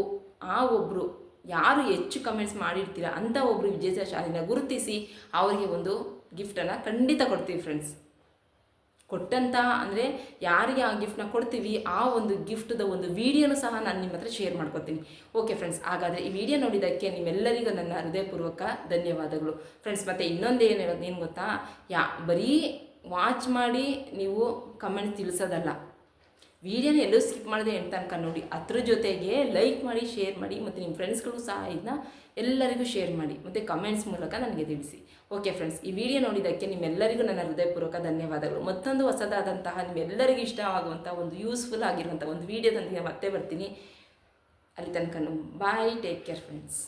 ಆ ಒಬ್ಬರು ಯಾರು ಹೆಚ್ಚು ಕಮೆಂಟ್ಸ್ ಮಾಡಿರ್ತೀರ ಅಂಥ ಒಬ್ಬರು ವಿಜೇತ ಶಾಲಿನ ಗುರುತಿಸಿ ಅವರಿಗೆ ಒಂದು ಗಿಫ್ಟನ್ನು ಖಂಡಿತ ಕೊಡ್ತೀವಿ ಫ್ರೆಂಡ್ಸ್ ಕೊಟ್ಟಂತ ಅಂದರೆ ಯಾರಿಗೆ ಆ ಗಿಫ್ಟ್ನ ಕೊಡ್ತೀವಿ? ಆ ಒಂದು ಗಿಫ್ಟ್ದ ಒಂದು ವಿಡಿಯೋನು ಸಹ ನಾನು ನಿಮ್ಮ ಹತ್ರ ಶೇರ್ ಮಾಡ್ಕೊತೀನಿ. ಓಕೆ ಫ್ರೆಂಡ್ಸ್ ಹಾಗಾದರೆ ಈ ವಿಡಿಯೋ ನೋಡಿದ್ದಕ್ಕೆ ನಿಮ್ಮೆಲ್ಲರಿಗೂ ನನ್ನ ಹೃದಯಪೂರ್ವಕ ಧನ್ಯವಾದಗಳು. ಫ್ರೆಂಡ್ಸ್ ಮತ್ತು ಇನ್ನೊಂದು ಏನು ಏನು ಗೊತ್ತಾ? ಯಾ, ಬರೀ ವಾಚ್ ಮಾಡಿ ನೀವು ಕಮೆಂಟ್ ತಿಳಿಸೋದಲ್ಲ. ವಿಡಿಯೋನ ಎಲ್ಲೂ ಸ್ಕಿಪ್ ಮಾಡದೆ ಎಂಡ್ ತನಕ ನೋಡಿ. ಅದ್ರ ಜೊತೆಗೆ ಲೈಕ್ ಮಾಡಿ ಶೇರ್ ಮಾಡಿ ಮತ್ತು ನಿಮ್ಮ ಫ್ರೆಂಡ್ಸ್ಗಳು ಸಹ ಇದನ್ನ ಎಲ್ಲರಿಗೂ ಶೇರ್ ಮಾಡಿ ಮತ್ತು ಕಮೆಂಟ್ಸ್ ಮೂಲಕ ನನಗೆ ತಿಳಿಸಿ. ಓಕೆ ಫ್ರೆಂಡ್ಸ್ ಈ ವಿಡಿಯೋ ನೋಡಿದ್ದಕ್ಕೆ ನಿಮ್ಮೆಲ್ಲರಿಗೂ ನನ್ನ ಹೃದಯಪೂರ್ವಕ ಧನ್ಯವಾದಗಳು. ಮತ್ತೊಂದು ಹೊಸದಾದಂತಹ ನಿಮ್ಮೆಲ್ಲರಿಗೂ ಇಷ್ಟವಾಗುವಂಥ ಒಂದು ಯೂಸ್ಫುಲ್ ಆಗಿರುವಂಥ ಒಂದು ವಿಡಿಯೋದೊಂದಿಗೆ ಮತ್ತೆ ಬರ್ತೀನಿ. ಅಲ್ಲಿ ತನಕ ಬಾಯ್ ಟೇಕ್ ಕೇರ್ ಫ್ರೆಂಡ್ಸ್